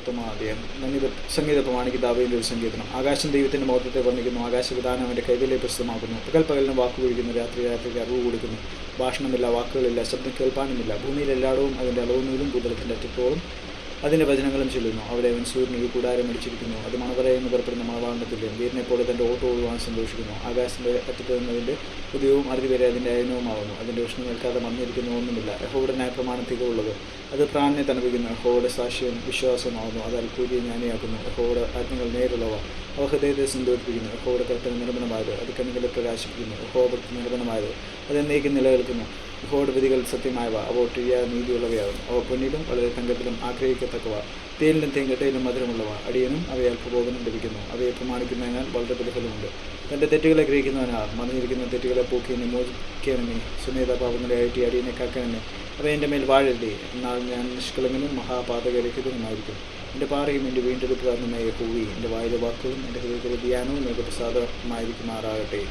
മഹത്വമാദിയാണ് സംഗീത സംഗീത പ്രമാണിക്കുന്ന ഒരു സംഗീതം ആകാശം ദൈവത്തിന്റെ മഹത്വത്തെ വർണിക്കുന്നു ആകാശവിധാനം അവന്റെ കൈവിലെ പ്രസിദ്ധമാക്കുന്നു. പകൽ പകലിന് വാക്ക് കുഴിക്കുന്നു രാത്രി രാത്രിക്ക് അറിവ് കൊടുക്കുന്നു. ഭാഷണമില്ല വാക്കുകളില്ല ശബ്ദം കേൾപ്പാനുമില്ല. ഭൂമിയിൽ എല്ലായിടവും അതിന്റെ അളവുനൂലും ഭൂതലത്തിന്റെ അറ്റത്തോളം അതിന്റെ വചനങ്ങളും ചൊല്ലുന്നു. അവിടെ അവൻ സൂര്യനൊരു കൂടാരം അടിച്ചിരിക്കുന്നു. അത് മണവറയിൽ നിന്ന് പുറപ്പെടുന്ന മണവാളിന്റെ തുല്യം വീരനെ പോലെ തന്റെ ഓട്ടോ ഒഴിവാൻ സന്തോഷിക്കുന്നു ആകാശത്തിന്റെ അറ്റത്ത് നിന്നതിന്റെ ഉദയവും വരെ അതിന്റെ അയനവുമാകുന്നു അതിന്റെ ഉഷ്ണം നിൽക്കാതെ മഞ്ഞിരിക്കുന്ന ഒന്നുമില്ല. യഹോയുടെ ന്യായപ്രമാണം തികവുള്ളത് അത് പ്രാണിനെ തണുപ്പിക്കുന്നു. യഹോയുടെ സാക്ഷ്യം വിശ്വാസമാകുന്നു അത് അൽക്കൂലിയെ ജ്ഞാനിയാക്കുന്നു. യഹോയുടെ ആജ്ഞകൾ നേരുള്ളവ അവ ഹൃദയത്തെ സന്തോഷിപ്പിക്കുന്നു. യഹോയുടെ കൽപ്പന നിർമ്മലമായത് അത് കണ്ണുകളെ പ്രകാശിപ്പിക്കുന്നു. യഹോഭക്തി നിർമ്മലമായത് അത് എന്നേക്കും നിലനിൽക്കുന്നു. യഹോയുടെ വിധികൾ സത്യമായവ അവ ഒട്ടിഴിയാതെ നീതിയുള്ളവയാകുന്നു. അവ പൊന്നിലും വളരെ തങ്കത്തിലും ആഗ്രഹിക്കത്തക്കവ തേനിലും തേങ്കട്ടയിലും മധുരമുള്ളവ അടിയനും അവയാൽ പ്രബോധനം ലഭിക്കുന്നു. അവയെ പ്രമാണിക്കുന്നതിനാൽ വളരെ പ്രതിഫലമുണ്ട്. തന്റെ തെറ്റുകളെ ഗ്രഹിക്കുന്നതിനാൽ മറിഞ്ഞിരിക്കുന്ന തെറ്റുകളെ പൂക്കി എന്നെ മോചിക്കണമേ സുനേത പാപങ്ങളെയായിട്ട് അടിയനെ കാക്കണമേ. അവ എന്റെ മേൽ വാഴരുതേ എന്നാൽ ഞാൻ നിഷ്കളങ്കനും മഹാപാതകരഹിതനുമായിരിക്കും. എന്റെ പാറയും എന്റെ വീണ്ടെടുപ്പുകാരനുമായ ഹൂവി എന്റെ വായിലെ വാക്കുകളും എന്റെ ഹൃദയത്തിലെ ധ്യാനവും നിങ്ങൾക്ക് പ്രസാദമായിരിക്കുമാറാകട്ടെ